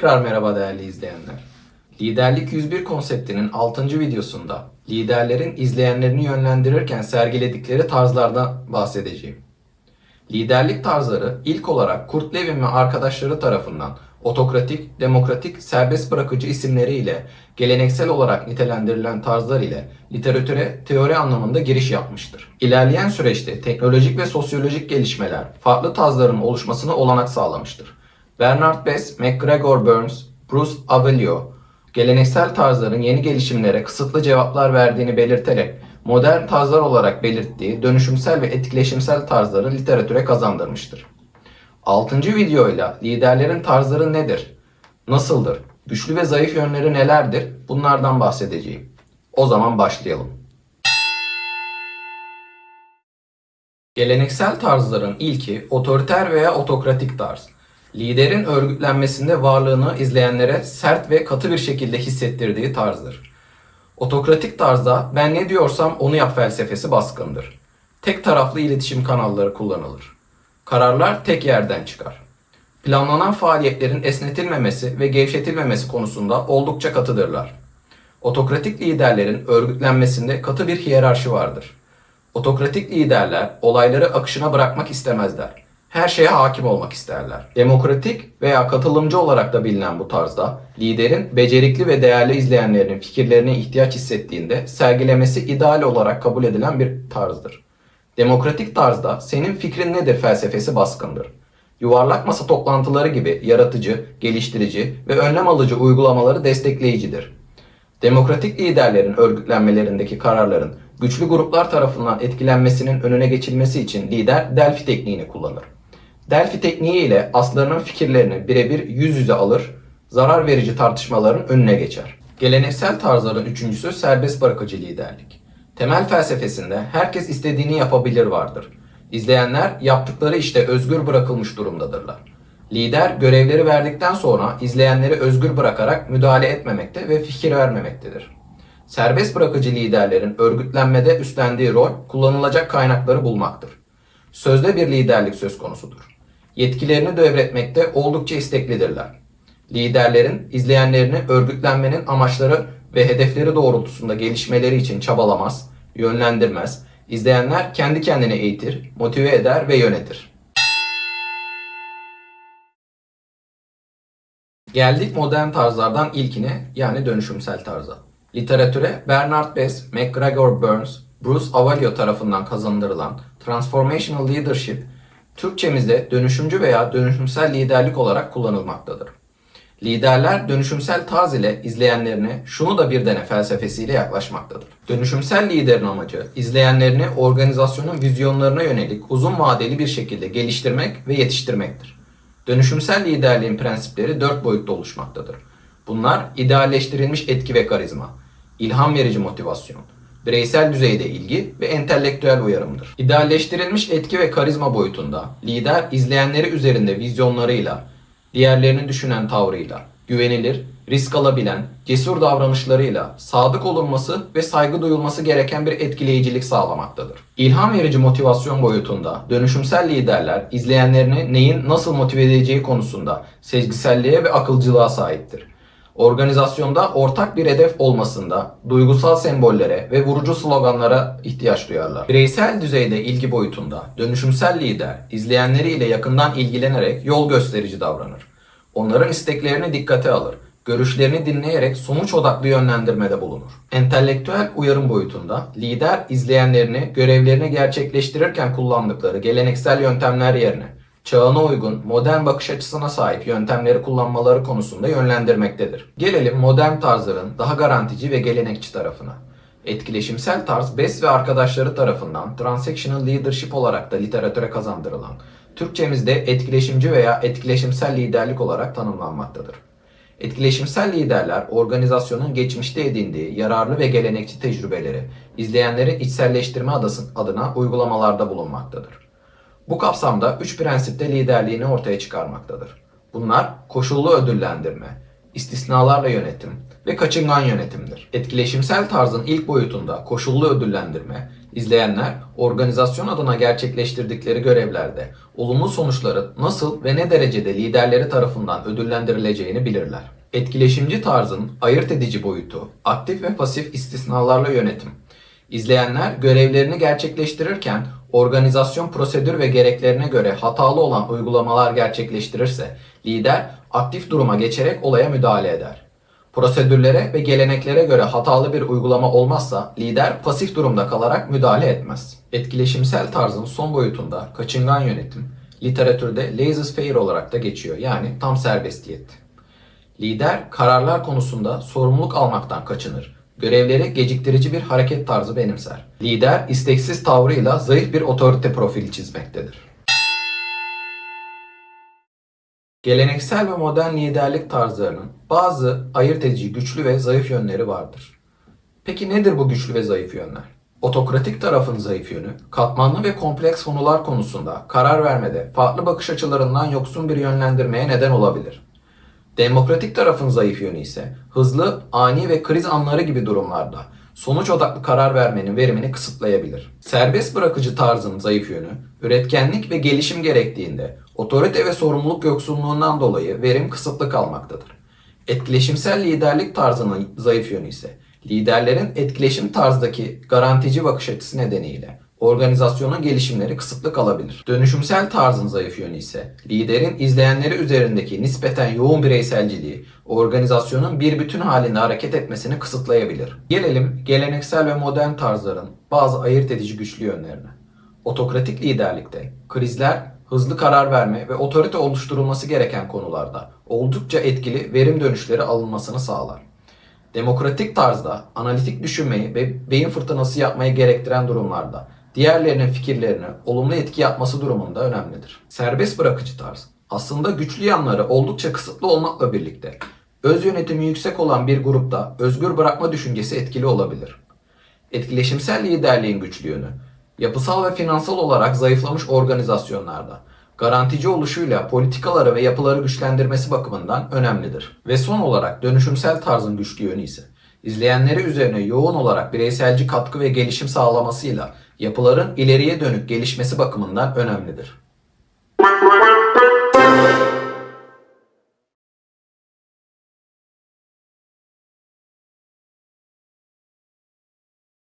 Tekrar merhaba değerli izleyenler. Liderlik 101 konseptinin 6. videosunda liderlerin izleyenlerini yönlendirirken sergiledikleri tarzlardan bahsedeceğim. Liderlik tarzları ilk olarak Kurt Lewin ve arkadaşları tarafından otokratik, demokratik, serbest bırakıcı isimleriyle geleneksel olarak nitelendirilen tarzlar ile literatüre teori anlamında giriş yapmıştır. İlerleyen süreçte teknolojik ve sosyolojik gelişmeler farklı tarzların oluşmasına olanak sağlamıştır. Bernard Bass, McGregor Burns, Bruce Avelio geleneksel tarzların yeni gelişimlere kısıtlı cevaplar verdiğini belirterek modern tarzlar olarak belirttiği dönüşümsel ve etkileşimsel tarzları literatüre kazandırmıştır. 6. videoyla liderlerin tarzları nedir? Nasıldır? Güçlü ve zayıf yönleri nelerdir? Bunlardan bahsedeceğim. O zaman başlayalım. Geleneksel tarzların ilki otoriter veya otokratik tarz. Liderin örgütlenmesinde varlığını izleyenlere sert ve katı bir şekilde hissettirdiği tarzdır. Otokratik tarzda ben ne diyorsam onu yap felsefesi baskındır. Tek taraflı iletişim kanalları kullanılır. Kararlar tek yerden çıkar. Planlanan faaliyetlerin esnetilmemesi ve gevşetilmemesi konusunda oldukça katıdırlar. Otokratik liderlerin örgütlenmesinde katı bir hiyerarşi vardır. Otokratik liderler olayları akışına bırakmak istemezler. Her şeye hakim olmak isterler. Demokratik veya katılımcı olarak da bilinen bu tarzda liderin becerikli ve değerli izleyenlerinin fikirlerine ihtiyaç hissettiğinde sergilemesi ideal olarak kabul edilen bir tarzdır. Demokratik tarzda senin fikrin nedir felsefesi baskındır. Yuvarlak masa toplantıları gibi yaratıcı, geliştirici ve önlem alıcı uygulamaları destekleyicidir. Demokratik liderlerin örgütlenmelerindeki kararların güçlü gruplar tarafından etkilenmesinin önüne geçilmesi için lider Delphi tekniğini kullanır. Delphi tekniği ile aslarının fikirlerini birebir yüz yüze alır, zarar verici tartışmaların önüne geçer. Geleneksel tarzların üçüncüsü serbest bırakıcı liderlik. Temel felsefesinde herkes istediğini yapabilir vardır. İzleyenler yaptıkları işte özgür bırakılmış durumdadırlar. Lider görevleri verdikten sonra izleyenleri özgür bırakarak müdahale etmemekte ve fikir vermemektedir. Serbest bırakıcı liderlerin örgütlenmede üstlendiği rol kullanılacak kaynakları bulmaktır. Sözde bir liderlik söz konusudur. Yetkilerini devretmekte oldukça isteklidirler. Liderlerin izleyenlerini örgütlenmenin amaçları ve hedefleri doğrultusunda gelişmeleri için çabalamaz, yönlendirmez, izleyenler kendi kendine eğitir, motive eder ve yönetir. Geldik modern tarzlardan ilkine yani dönüşümsel tarza. Literatüre Bernard Bass, McGregor Burns, Bruce Avalio tarafından kazandırılan Transformational Leadership, Türkçemizde dönüşümcü veya dönüşümsel liderlik olarak kullanılmaktadır. Liderler dönüşümsel tarz ile izleyenlerine şunu da bir dene felsefesiyle yaklaşmaktadır. Dönüşümsel liderin amacı izleyenlerini organizasyonun vizyonlarına yönelik uzun vadeli bir şekilde geliştirmek ve yetiştirmektir. Dönüşümsel liderliğin prensipleri dört boyutta oluşmaktadır. Bunlar idealleştirilmiş etki ve karizma, ilham verici motivasyon, bireysel düzeyde ilgi ve entelektüel uyarımdır. İdealleştirilmiş etki ve karizma boyutunda lider izleyenleri üzerinde vizyonlarıyla, diğerlerini düşünen tavrıyla, güvenilir, risk alabilen, cesur davranışlarıyla sadık olunması ve saygı duyulması gereken bir etkileyicilik sağlamaktadır. İlham verici motivasyon boyutunda dönüşümsel liderler izleyenlerini neyin nasıl motive edeceği konusunda sezgiselliğe ve akılcılığa sahiptir. Organizasyonda ortak bir hedef olmasında duygusal sembollere ve vurucu sloganlara ihtiyaç duyarlar. Bireysel düzeyde ilgi boyutunda dönüşümsel lider izleyenleriyle yakından ilgilenerek yol gösterici davranır. Onların isteklerini dikkate alır. Görüşlerini dinleyerek sonuç odaklı yönlendirmede bulunur. Entelektüel uyarım boyutunda lider izleyenlerini görevlerini gerçekleştirirken kullandıkları geleneksel yöntemler yerine çağına uygun, modern bakış açısına sahip yöntemleri kullanmaları konusunda yönlendirmektedir. Gelelim modern tarzların daha garantici ve gelenekçi tarafına. Etkileşimsel tarz Bess ve arkadaşları tarafından Transactional Leadership olarak da literatüre kazandırılan, Türkçemizde etkileşimci veya etkileşimsel liderlik olarak tanımlanmaktadır. Etkileşimsel liderler organizasyonun geçmişte edindiği yararlı ve gelenekçi tecrübeleri izleyenlerin içselleştirme adına uygulamalarda bulunmaktadır. Bu kapsamda üç prensipte liderliğini ortaya çıkarmaktadır. Bunlar koşullu ödüllendirme, istisnalarla yönetim ve kaçıngan yönetimdir. Etkileşimsel tarzın ilk boyutunda koşullu ödüllendirme, İzleyenler, organizasyon adına gerçekleştirdikleri görevlerde olumlu sonuçların nasıl ve ne derecede liderleri tarafından ödüllendirileceğini bilirler. Etkileşimci tarzın ayırt edici boyutu, aktif ve pasif istisnalarla yönetim. İzleyenler görevlerini gerçekleştirirken organizasyon prosedür ve gereklerine göre hatalı olan uygulamalar gerçekleştirirse lider aktif duruma geçerek olaya müdahale eder. Prosedürlere ve geleneklere göre hatalı bir uygulama olmazsa lider pasif durumda kalarak müdahale etmez. Etkileşimsel tarzın son boyutunda kaçıngan yönetim, literatürde laissez-faire olarak da geçiyor yani tam serbestiyet. Lider kararlar konusunda sorumluluk almaktan kaçınır. Görevleri geciktirici bir hareket tarzı benimser. Lider isteksiz tavrıyla zayıf bir otorite profili çizmektedir. Geleneksel ve modern liderlik tarzlarının bazı ayırt edici güçlü ve zayıf yönleri vardır. Peki nedir bu güçlü ve zayıf yönler? Otokratik tarafın zayıf yönü, katmanlı ve kompleks konular konusunda karar vermede farklı bakış açılarından yoksun bir yönlendirmeye neden olabilir. Demokratik tarafın zayıf yönü ise hızlı, ani ve kriz anları gibi durumlarda sonuç odaklı karar vermenin verimini kısıtlayabilir. Serbest bırakıcı tarzın zayıf yönü, üretkenlik ve gelişim gerektiğinde otorite ve sorumluluk yoksunluğundan dolayı verim kısıtlı kalmaktadır. Etkileşimsel liderlik tarzının zayıf yönü ise liderlerin etkileşim tarzdaki garantici bakış açısı nedeniyle organizasyonun gelişimleri kısıtlı kalabilir. Dönüşümsel tarzın zayıf yönü ise liderin izleyenleri üzerindeki nispeten yoğun bireyselciliği organizasyonun bir bütün halinde hareket etmesini kısıtlayabilir. Gelelim geleneksel ve modern tarzların bazı ayırt edici güçlü yönlerine. Otokratik liderlikte krizler, hızlı karar verme ve otorite oluşturulması gereken konularda oldukça etkili verim dönüşleri alınmasını sağlar. Demokratik tarzda analitik düşünmeyi ve beyin fırtınası yapmayı gerektiren durumlarda diğerlerinin fikirlerine olumlu etki yapması durumunda önemlidir. Serbest bırakıcı tarz aslında güçlü yanları oldukça kısıtlı olmakla birlikte öz yönetimi yüksek olan bir grupta özgür bırakma düşüncesi etkili olabilir. Etkileşimsel liderliğin güçlü yönü, yapısal ve finansal olarak zayıflamış organizasyonlarda garantici oluşuyla politikaları ve yapıları güçlendirmesi bakımından önemlidir. Ve son olarak dönüşümsel tarzın güçlü yönü ise izleyenleri üzerine yoğun olarak bireyselci katkı ve gelişim sağlamasıyla yapıların ileriye dönük gelişmesi bakımından önemlidir.